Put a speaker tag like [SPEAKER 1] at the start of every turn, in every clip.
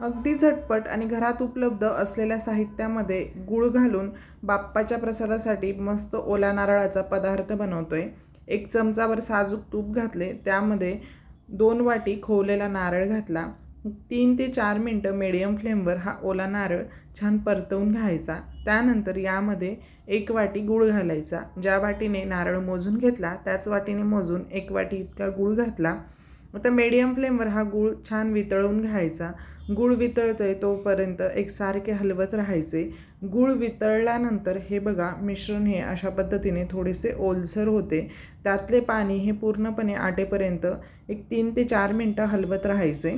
[SPEAKER 1] अगदी झटपट आणि घरात उपलब्ध असलेल्या साहित्यामध्ये गूळ घालून बाप्पाच्या प्रसादासाठी मस्त ओला नारळाचा पदार्थ बनवतो आहे एक चमचावर साजूक तूप घातले त्यामध्ये दोन वाटी खोवलेला नारळ घातला. तीन ते चार मिनटं मिडियम फ्लेमवर हा ओला नारळ छान परतवून घ्यायचा. त्यानंतर यामध्ये एक वाटी गूळ घालायचा. ज्या वाटीने नारळ मोजून घेतला त्याच वाटीने मोजून एक वाटी इतका गूळ घातला. आता मीडियम फ्लेमवर हा गूळ छान वितळवून घ्यायचा. गूळ वितळतोय तोपर्यंत एकसारखे हलवत राहायचे. गूळ वितळल्यानंतर हे बघा मिश्रण हे अशा पद्धतीने थोडेसे ओलसर होते. त्यातले पाणी हे पूर्णपणे आटेपर्यंत एक तीन ते चार मिनटं हलवत राहायचे.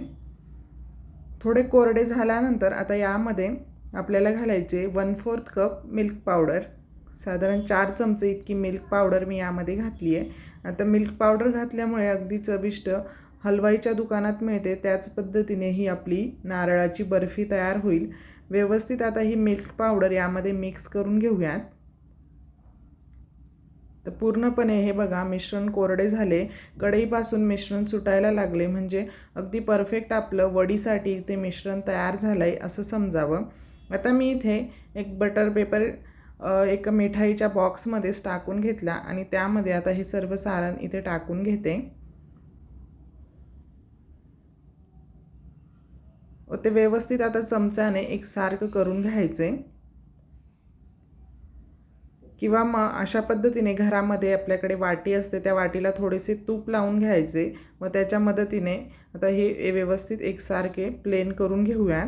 [SPEAKER 1] थोडे कोरडे झाल्यानंतर आता यामध्ये आपल्याला घालायचे one fourth cup milk powder साधारण चार चमचे इतकी मिल्क पावडर मी यामध्ये घातली आहे आता मिल्क पावडर घातल्यामुळे अगदी चविष्ट हलवाईच्या दुकानात मिळते त्याच पद्धतीने ही आपली नारळाची बर्फी तयार होईल. व्यवस्थित आता ही मिल्क पावडर यामध्ये मिक्स करून घेऊयात. तर पूर्णपणे हे बघा मिश्रण कोरडे झाले. कढईपासून मिश्रण सुटायला लागले म्हणजे अगदी परफेक्ट आपलं वडीसाठी ते मिश्रण तयार झालं आहे असं समजावं. आता मी इथे एक बटर पेपर एक मिठाईच्या बॉक्समध्येच टाकून घेतला आणि त्यामध्ये आता हे सर्व सारण इथे टाकून घेते. व ते व्यवस्थित आता चमच्याने एकसारखं करून घ्यायचे. किंवा मग अशा पद्धतीने घरामध्ये आपल्याकडे वाटी असते त्या वाटीला थोडेसे तूप लावून घ्यायचे. व त्याच्या मदतीने आता हे व्यवस्थित एकसारखे प्लेन करून घेऊया.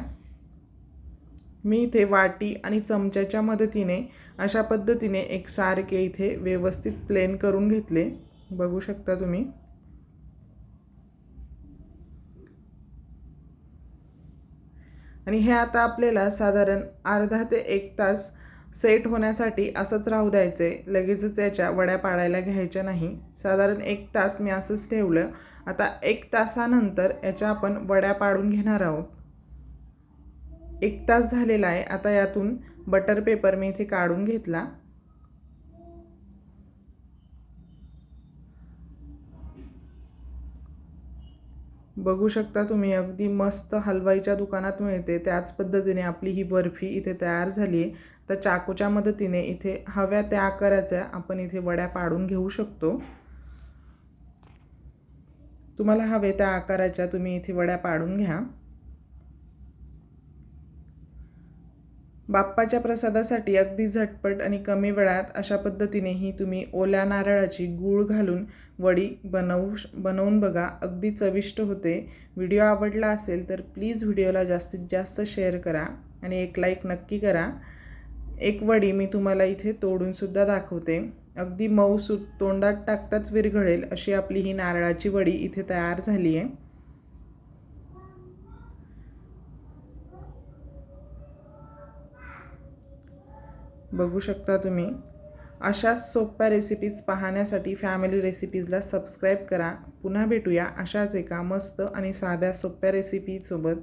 [SPEAKER 1] मी इथे वाटी आणि चमच्याच्या मदतीने अशा पद्धतीने एकसारखे इथे व्यवस्थित प्लेन करून घेतले. बघू शकता तुम्ही. आणि हे आता आपल्याला साधारण अर्धा ते एक तास सेट होण्यासाठी असंच राहू द्यायचे लगेचच याच्या वड्या पाडायला घ्यायच्या नाही. साधारण एक तास मी असंच ठेवलं. आता एक तासानंतर याच्या आपण वड्या पाडून घेणार आहोत. एक तास झालेला आहे. आता यातून बटर पेपर मी इथे काढून घेतला. बघू शकता तुम्ही अगदी मस्त हलवाईच्या दुकानात मिळते. त्याच पद्धतीने आपली ही बर्फी इथे तयार झाली आहे. तर चाकूच्या मदतीने इथे हव्या त्या आकाराच्या आपण इथे वड्या पाडून घेऊ शकतो. तुम्हाला हवे त्या आकाराच्या तुम्ही इथे वड्या पाडून घ्या. बाप्पाच्या प्रसादासाठी अगदी झटपट आणि कमी वेळात अशा पद्धतीनेही तुम्ही ओल्या नारळाची गूळ घालून वडी बनवू बनवून बघा. अगदी चविष्ट होते. व्हिडिओ आवडला असेल तर प्लीज व्हिडिओला जास्तीत जास्त शेअर करा आणि एक लाईक नक्की करा. एक वडी मी तुम्हाला इथे तोडूनसुद्धा दाखवते. अगदी मऊसूत तोंडात टाकताच विरघळेल अशी आपली ही नारळाची वडी इथे तयार झाली आहे बघू शकता तुम्ही. अशाच सोप्या रेसिपीज पाहण्यासाठी फॅमिली रेसिपीजला सबस्क्राईब करा. पुन्हा भेटूया अशाच एका मस्त आणि साध्या सोप्या रेसिपीसोबत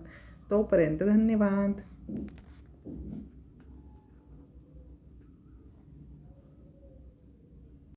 [SPEAKER 1] तोपर्यंत धन्यवाद.